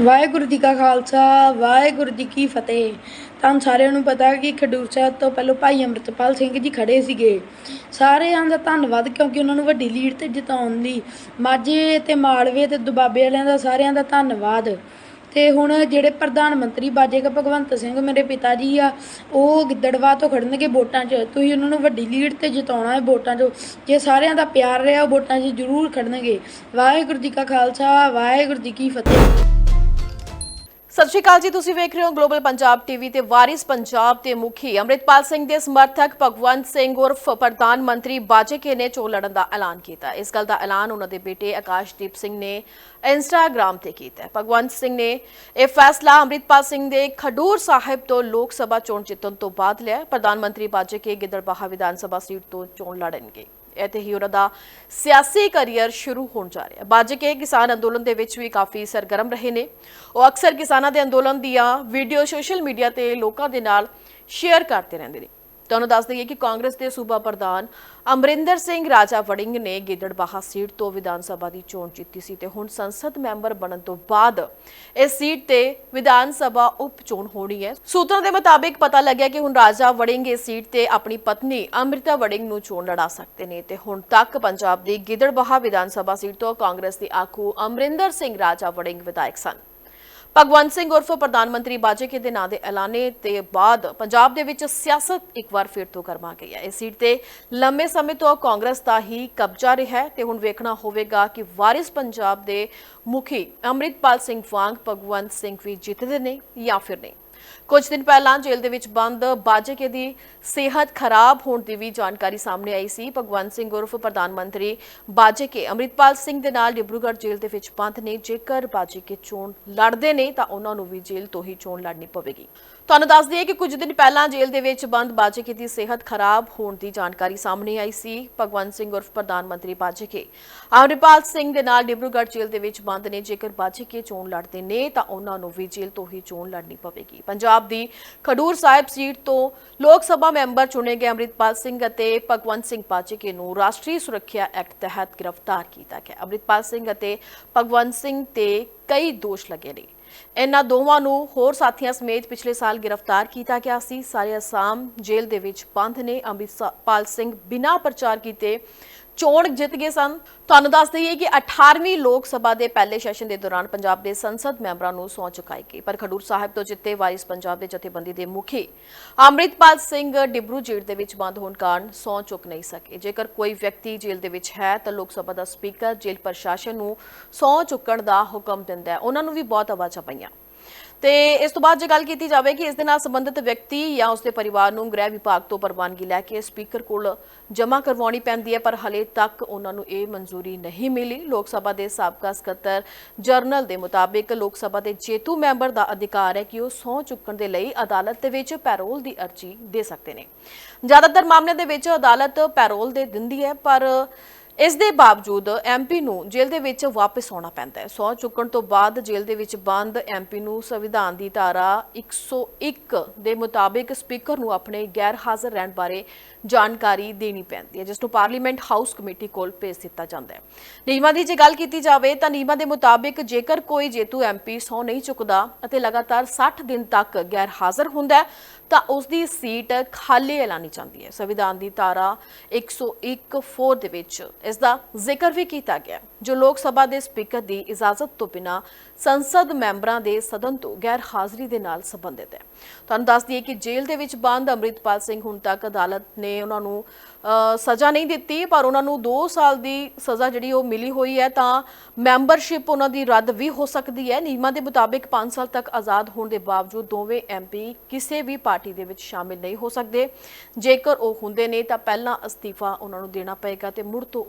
ਵਾਹਿਗੁਰੂ ਜੀ ਕਾ ਖਾਲਸਾ, ਵਾਹਿਗੁਰੂ ਜੀ ਕੀ ਫਤਿਹ। ਤੁਹਾਨੂੰ ਸਾਰਿਆਂ ਨੂੰ ਪਤਾ ਕਿ ਖਡੂਰ ਸਾਹਿਬ ਤੋਂ ਪਹਿਲਾਂ ਭਾਈ ਅੰਮ੍ਰਿਤਪਾਲ ਸਿੰਘ ਜੀ ਖੜੇ ਸੀਗੇ। ਸਾਰਿਆਂ ਦਾ ਧੰਨਵਾਦ ਕਿਉਂਕਿ ਉਹਨਾਂ ਨੂੰ ਵੱਡੀ ਲੀਡ ਤੇ ਜਿਤਾਉਣ ਲਈ। ਮਾਝੇ ਤੇ ਮਾਲਵੇ ਤੇ ਦੁਬਾਬੇ ਵਾਲਿਆਂ ਦਾ ਸਾਰਿਆਂ ਦਾ ਧੰਨਵਾਦ। ਤੇ ਹੁਣ ਜਿਹੜੇ ਪ੍ਰਧਾਨ ਮੰਤਰੀ ਬਾਜੇਗਾ ਭਗਵੰਤ ਸਿੰਘ ਮੇਰੇ ਪਿਤਾ ਜੀ ਆ, ਉਹ ਗਿੱਦੜਵਾ ਤੋਂ ਖੜਨਗੇ ਵੋਟਾਂ 'ਚ। ਤੁਸੀਂ ਉਹਨਾਂ ਨੂੰ ਵੱਡੀ ਲੀਡ ਤੇ ਜਿਤਾਉਣਾ ਹੈ ਵੋਟਾਂ 'ਚ। ਜੇ ਸਾਰਿਆਂ ਦਾ ਪਿਆਰ ਰਿਹਾ, ਉਹ ਵੋਟਾਂ 'ਚ ਜ਼ਰੂਰ ਖੜਨਗੇ। ਵਾਹਿਗੁਰੂ ਜੀ ਕਾ ਖਾਲਸਾ, ਵਾਹਿਗੁਰੂ ਜੀ ਕੀ ਫਤਿਹ। ਸਤਿ ਸ਼੍ਰੀ ਅਕਾਲ ਜੀ, ਤੁਸੀਂ ਵੇਖ ਰਹੇ ਹੋ ਗਲੋਬਲ ਪੰਜਾਬ ਟੀਵੀ ਤੇ ਵਾਰਿਸ ਪੰਜਾਬ ਦੇ ਮੁਖੀ ਅੰਮ੍ਰਿਤਪਾਲ ਸਿੰਘ ਦੇ ਸਮਰਥਕ ਭਗਵੰਤ ਸਿੰਘ ਉਰਫ ਪ੍ਰਧਾਨ ਮੰਤਰੀ ਬਾਜੇਕੇ ਨੇ ਚੋਣ ਲੜਨ ਦਾ ਐਲਾਨ ਕੀਤਾ। ਇਸ ਗੱਲ ਦਾ ਐਲਾਨ ਉਹਨਾਂ ਦੇ ਬੇਟੇ ਆਕਾਸ਼ਦੀਪ ਸਿੰਘ ਨੇ ਇੰਸਟਾਗ੍ਰam ਤੇ ਕੀਤਾ। ਭਗਵੰਤ ਸਿੰਘ ਨੇ ਇਹ ਫੈਸਲਾ ਅੰਮ੍ਰਿਤਪਾਲ ਸਿੰਘ ਦੇ ਖਡੂਰ ਸਾਹਿਬ ਤੋਂ ਲੋਕ ਸਭਾ ਚੋਣ ਜਿੱਤਣ ਤੋਂ ਬਾਅਦ ਲਿਆ। ਪ੍ਰਧਾਨ ਮੰਤਰੀ ਬਾਜੇਕੇ ਗਿੱਦੜਬਾਹਾ ਵਿਧਾਨ ਸਭਾ ਸੀਟ ਤੋਂ ਚੋਣ ਲੜਨਗੇ। ਇੱਥੇ ਹੀ ਉਹਨਾਂ ਦਾ ਸਿਆਸੀ ਕੈਰੀਅਰ ਸ਼ੁਰੂ ਹੋਣ ਜਾ ਰਿਹਾ ਬਾਜ ਕੇ ਕਿਸਾਨ ਅੰਦੋਲਨ ਦੇ ਵਿੱਚ ਵੀ ਕਾਫੀ ਸਰਗਰਮ ਰਹੇ ਨੇ। ਉਹ ਅਕਸਰ ਕਿਸਾਨਾਂ ਦੇ ਅੰਦੋਲਨ ਦੀਆਂ ਵੀਡੀਓ ਸੋਸ਼ਲ ਮੀਡੀਆ ਤੇ ਲੋਕਾਂ ਦੇ ਨਾਲ ਸ਼ੇਅਰ ਕਰਦੇ ਰਹਿੰਦੇ ਨੇ। ਤੁਹਾਨੂੰ ਦੱਸ ਦਈਏ ਕਿ ਕਾਂਗਰਸ ਦੇ ਸੂਬਾ ਪ੍ਰਧਾਨ ਅਮਰਿੰਦਰ ਸਿੰਘ ਰਾਜਾ ਵੜਿੰਗ ਨੇ ਗਿੱਦੜਬਾਹਾ ਸੀਟ ਤੋਂ ਵਿਧਾਨ ਸਭਾ ਦੀ ਚੋਣ ਜਿੱਤੀ ਸੀ ਤੇ ਹੁਣ ਸੰਸਦ ਮੈਂਬਰ ਬਣਨ ਤੋਂ ਬਾਅਦ ਇਸ ਸੀਟ ਤੇ ਵਿਧਾਨ ਸਭਾ ਉਪ ਚੋਣ ਹੋਣੀ ਹੈ। ਸੂਤਰਾਂ ਦੇ ਮੁਤਾਬਿਕ ਪਤਾ ਲੱਗਿਆ ਕਿ ਹੁਣ ਰਾਜਾ ਵੜਿੰਗ ਇਸ ਸੀਟ ਤੇ ਆਪਣੀ ਪਤਨੀ ਅਮ੍ਰਿਤਾ ਵੜਿੰਗ ਨੂੰ ਚੋਣ ਲੜਾ ਸਕਦੇ ਨੇ ਤੇ ਹੁਣ ਤੱਕ ਪੰਜਾਬ ਦੀ ਗਿੱਦੜਬਾਹਾ ਵਿਧਾਨ ਸਭਾ ਸੀਟ ਤੋਂ ਕਾਂਗਰਸ ਦੇ ਆਗੂ ਅਮਰਿੰਦਰ ਸਿੰਘ ਰਾਜਾ ਵੜਿੰਗ ਵਿਧਾਇਕ ਸਨ। ਭਗਵੰਤ ਸਿੰਘ ਉਰਫ ਪ੍ਰਧਾਨ ਮੰਤਰੀ ਬਾਜੇਕੇ ਦੇ ਨਾਂ ਦੇ ਐਲਾਨੇ ਤੇ ਬਾਅਦ ਪੰਜਾਬ ਦੇ ਵਿੱਚ ਸਿਆਸਤ ਇੱਕ ਵਾਰ ਫਿਰ ਤੋਂ ਗਰਮਾ ਗਈ ਹੈ। ਇਸ ਸੀਟ ਤੇ ਲੰਮੇ ਸਮੇਂ ਤੋਂ ਕਾਂਗਰਸ ਦਾ ਹੀ ਕਬਜ਼ਾ ਰਿਹਾ ਹੈ ਤੇ ਹੁਣ ਵੇਖਣਾ ਹੋਵੇਗਾ ਕਿ ਵਾਰਿਸ ਪੰਜਾਬ ਦੇ ਮੁਖੀ ਅੰਮ੍ਰਿਤਪਾਲ ਸਿੰਘ ਵਾਂਗ ਭਗਵੰਤ ਸਿੰਘ ਵੀ ਜਿੱਤਦੇ ਨੇ ਜਾਂ ਫਿਰ ਨਹੀਂ। ਕੁਝ ਦਿਨ ਪਹਿਲਾਂ ਜੇਲ੍ਹ ਦੇ ਵਿੱਚ ਬੰਦ ਬਾਜੇਕੇ ਦੀ ਸਿਹਤ ਖਰਾਬ ਹੋਣ ਦੀ ਵੀ ਜਾਣਕਾਰੀ ਸਾਹਮਣੇ ਆਈ ਸੀ। ਭਗਵੰਤ ਸਿੰਘ ਉਰਫ ਪ੍ਰਧਾਨ ਮੰਤਰੀ ਬਾਜੇਕੇ ਅੰਮ੍ਰਿਤਪਾਲ ਸਿੰਘ ਦੇ ਨਾਲ ਡਿਬਰੂਗੜ੍ਹ ਜੇਲ੍ਹ ਦੇ ਵਿੱਚ ਬੰਦ ਨੇ। ਜੇਕਰ ਬਾਜੇਕੇ ਚੋਣ ਲੜਦੇ ਨੇ ਤਾਂ ਉਹਨਾਂ ਨੂੰ ਵੀ ਜੇਲ੍ਹ ਤੋਂ ਹੀ ਚੋਣ ਲੜਨੀ ਪਵੇਗੀ। ਤੁਹਾਨੂੰ ਦੱਸ ਦਈਏ ਕਿ ਕੁਝ ਦਿਨ ਪਹਿਲਾਂ ਜੇਲ੍ਹ ਦੇ ਵਿੱਚ ਬੰਦ ਬਾਜੇਕੇ ਦੀ ਸਿਹਤ ਖਰਾਬ ਹੋਣ ਦੀ ਜਾਣਕਾਰੀ ਸਾਹਮਣੇ ਆਈ ਸੀ। ਭਗਵੰਤ ਸਿੰਘ ਉਰਫ ਪ੍ਰਧਾਨ ਮੰਤਰੀ ਬਾਜੇਕੇ ਅੰਮ੍ਰਿਤਪਾਲ ਸਿੰਘ ਦੇ ਨਾਲ ਡਿਬਰੂਗੜ੍ਹ ਜੇਲ੍ਹ ਦੇ ਵਿੱਚ ਬੰਦ ਨੇ ਜੇਕਰ ਬਾਜੇਕੇ ਚੋਣ ਲੜਦੇ ਨੇ, ਤਾਂ ਉਹਨਾਂ ਨੂੰ ਵੀ ਜੇਲ੍ਹ ਤੋਂ ਹੀ ਚੋਣ ਲੜਨੀ ਪਵੇਗੀ। ਪੰਜਾਬ ਦੀ ਖਡੂਰ ਸਾਹਿਬ ਸੀਟ ਤੋਂ ਲੋਕ ਸਭਾ ਮੈਂਬਰ ਚੁਣੇ ਗਏ ਅੰਮ੍ਰਿਤਪਾਲ ਸਿੰਘ ਅਤੇ ਭਗਵੰਤ ਸਿੰਘ ਬਾਜੇਕੇ ਨੂੰ ਰਾਸ਼ਟਰੀ ਸੁਰੱਖਿਆ ਐਕਟ ਤਹਿਤ ਗ੍ਰਿਫਤਾਰ ਕੀਤਾ ਗਿਆ। ਅੰਮ੍ਰਿਤਪਾਲ ਸਿੰਘ ਅਤੇ ਭਗਵੰਤ ਸਿੰਘ ਤੇ ਕਈ ਦੋਸ਼ ਲੱਗੇ ਨੇ। ਇਹਨਾਂ ਦੋਵਾਂ ਨੂੰ ਹੋਰ ਸਾਥੀਆਂ ਸਮੇਤ ਪਿਛਲੇ ਸਾਲ ਗ੍ਰਿਫਤਾਰ ਕੀਤਾ ਗਿਆ ਸੀ। ਸਾਰੇ ਅਸਾਮ ਜੇਲ੍ਹ ਦੇ ਵਿੱਚ ਬੰਦ ਨੇ। ਅੰਮ੍ਰਿਤਪਾਲ ਸਿੰਘ ਬਿਨਾਂ ਪ੍ਰਚਾਰ ਕੀਤੇ ਚੋਣ ਜਿੱਤ ਗਏ ਸਨ। ਤੁਹਾਨੂੰ ਦੱਸ ਦਈਏ ਕਿ 18ਵੀਂ ਲੋਕ ਸਭਾ ਦੇ ਪਹਿਲੇ ਸੈਸ਼ਨ ਦੇ ਦੌਰਾਨ ਪੰਜਾਬ ਦੇ ਸੰਸਦ ਮੈਂਬਰਾਂ ਨੂੰ ਸਹੁੰ ਚੁਕਾਈ ਗਈ। ਪਰ ਖਡੂਰ ਸਾਹਿਬ ਤੋਂ ਜਿੱਤੇ ਵਾਰਿਸ ਪੰਜਾਬ ਦੇ ਜਥੇਬੰਦੀ ਦੇ ਮੁਖੀ ਅੰਮ੍ਰਿਤਪਾਲ ਸਿੰਘ ਡਿਬਰੂ ਜੇਲ੍ਹ ਦੇ ਵਿੱਚ ਬੰਦ ਹੋਣ ਕਾਰਨ ਸਹੁੰ ਚੁੱਕ ਨਹੀਂ ਸਕੇ। ਜੇਕਰ ਕੋਈ ਵਿਅਕਤੀ ਜੇਲ੍ਹ ਦੇ ਵਿੱਚ ਹੈ ਤਾਂ ਲੋਕ ਸਭਾ ਦਾ ਸਪੀਕਰ, ਜੇਲ੍ਹ ਪ੍ਰਸ਼ਾਸਨ ਨੂੰ ਸਹੁੰ ਚੁੱਕਣ ਦਾ ਹੁਕਮ ਦਿੰਦਾ ਹੈ। ਉਹਨਾਂ ਨੂੰ ਵੀ ਬਹੁਤ ਆਵਾਜ਼ਾਂ ਪਈਆਂ। ਤੇ ਇਸ ਤੋਂ ਬਾਅਦ ਜੇ ਗੱਲ ਕੀਤੀ ਜਾਵੇ ਕਿ ਇਸ ਦੇ ਨਾਲ ਸੰਬੰਧਿਤ ਵਿਅਕਤੀ ਜਾਂ ਉਸਦੇ ਪਰਿਵਾਰ ਨੂੰ ਗ੍ਰਹਿ ਵਿਭਾਗ ਤੋਂ ਪ੍ਰਵਾਨਗੀ ਲੈ ਕੇ ਸਪੀਕਰ ਕੋਲ ਜਮ੍ਹਾਂ ਕਰਵਾਉਣੀ ਪੈਂਦੀ ਹੈ, ਪਰ ਹਲੇ ਤੱਕ ਉਹਨਾਂ ਨੂੰ ਇਹ ਮਨਜ਼ੂਰੀ ਨਹੀਂ ਮਿਲੀ। ਲੋਕ ਸਭਾ ਦੇ ਸਾਬਕਾ ਸਕੱਤਰ ਜਰਨਲ ਦੇ ਮੁਤਾਬਿਕ ਲੋਕ ਸਭਾ ਦੇ ਜੇਤੂ ਮੈਂਬਰ ਦਾ ਅਧਿਕਾਰ ਹੈ ਕਿ ਉਹ ਸਹੁੰ ਚੁੱਕਣ ਦੇ ਲਈ ਅਦਾਲਤ ਦੇ ਵਿੱਚ ਪੈਰੋਲ ਦੀ ਅਰਜ਼ੀ ਦੇ ਸਕਦੇ ਨੇ। ਜ਼ਿਆਦਾਤਰ ਮਾਮਲਿਆਂ ਦੇ ਵਿੱਚ ਅਦਾਲਤ ਪੈਰੋਲ ਦੇ ਦਿੰਦੀ ਹੈ, ਪਰ ਇਸ ਦੇ ਬਾਵਜੂਦ ਐਮਪੀ ਨੂੰ ਜੇਲ੍ਹ ਦੇ ਵਿੱਚ ਵਾਪਸ ਆਉਣਾ ਪੈਂਦਾ ਹੈ। ਸਹੁੰ ਚੁੱਕਣ ਤੋਂ ਬਾਅਦ ਜੇਲ੍ਹ ਦੇ ਵਿੱਚ ਬੰਦ ਐਮਪੀ ਨੂੰ ਸੰਵਿਧਾਨ ਦੀ ਧਾਰਾ 101 ਦੇ ਮੁਤਾਬਿਕ ਸਪੀਕਰ ਨੂੰ ਆਪਣੇ ਗੈਰ ਹਾਜ਼ਰ ਰਹਿਣ ਬਾਰੇ ਜਾਣਕਾਰੀ ਦੇਣੀ ਪੈਂਦੀ ਹੈ, ਜਿਸ ਨੂੰ ਪਾਰਲੀਮੈਂਟ ਹਾਊਸ ਕਮੇਟੀ ਕੋਲ ਭੇਜ ਦਿੱਤਾ ਜਾਂਦਾ ਹੈ। ਨਿਯਮਾਂ ਦੀ ਜੇ ਗੱਲ ਕੀਤੀ ਜਾਵੇ ਤਾਂ ਨਿਯਮਾਂ ਦੇ ਮੁਤਾਬਿਕ ਜੇਕਰ ਕੋਈ ਜੇਤੂ ਐਮਪੀ ਸਹੁੰ ਨਹੀਂ ਚੁੱਕਦਾ ਅਤੇ ਲਗਾਤਾਰ 60 ਦਿਨ ਤੱਕ ਗੈਰ ਹਾਜ਼ਰ ਹੁੰਦਾ ਹੈ, ਤਾਂ ਉਸ ਦੀ ਸੀਟ ਖਾਲੀ ਐਲਾਨੀ ਜਾਂਦੀ ਹੈ। ਸੰਵਿਧਾਨ ਦੀ ਧਾਰਾ 101 ਦੇ ਵਿੱਚ ਇਸ ਦਾ ਜ਼ਿਕਰ ਵੀ ਕੀਤਾ ਗਿਆ, ਜੋ ਲੋਕ ਸਭਾ ਦੇ ਸਪੀਕਰ ਦੀ ਇਜਾਜ਼ਤ ਤੋਂ ਬਿਨਾ ਸੰਸਦ ਮੈਂਬਰਾਂ ਦੇ ਸਦਨ ਤੋਂ ਗੈਰ ਹਾਜ਼ਰੀ ਦੇ ਨਾਲ ਸੰਬੰਧਿਤ ਹੈ। ਤੁਹਾਨੂੰ ਦੱਸ ਦਈਏ ਕਿ ਜੇਲ੍ਹ ਦੇ ਵਿੱਚ ਬੰਦ ਅੰਮ੍ਰਿਤਪਾਲ ਸਿੰਘ ਹੁਣ ਤੱਕ ਅਦਾਲਤ ਨੇ ਉਹਨਾਂ ਨੂੰ ਸਜ਼ਾ ਨਹੀਂ ਦਿੱਤੀ, ਪਰ ਉਹਨਾਂ ਨੂੰ 2 ਸਾਲ ਦੀ ਸਜ਼ਾ ਜਿਹੜੀ ਉਹ ਮਿਲੀ ਹੋਈ ਹੈ, ਤਾਂ ਮੈਂਬਰਸ਼ਿਪ ਉਹਨਾਂ ਦੀ ਰੱਦ ਵੀ ਹੋ ਸਕਦੀ ਹੈ। ਨਿਯਮਾਂ ਦੇ ਮੁਤਾਬਿਕ 5 ਸਾਲ ਤੱਕ ਆਜ਼ਾਦ ਹੋਣ ਦੇ ਬਾਵਜੂਦ ਦੋਵੇਂ ਐਮਪੀ ਕਿਸੇ ਵੀ ਪਾਰਟੀ ਦੇ ਵਿੱਚ ਸ਼ਾਮਿਲ ਨਹੀਂ ਹੋ ਸਕਦੇ। ਜੇਕਰ ਉਹ ਹੁੰਦੇ ਨੇ, ਤਾਂ ਪਹਿਲਾਂ ਅਸਤੀਫਾ ਉਹਨਾਂ ਨੂੰ ਦੇਣਾ ਪਏਗਾ ਤੇ ਮੁੜ ਤੋਂ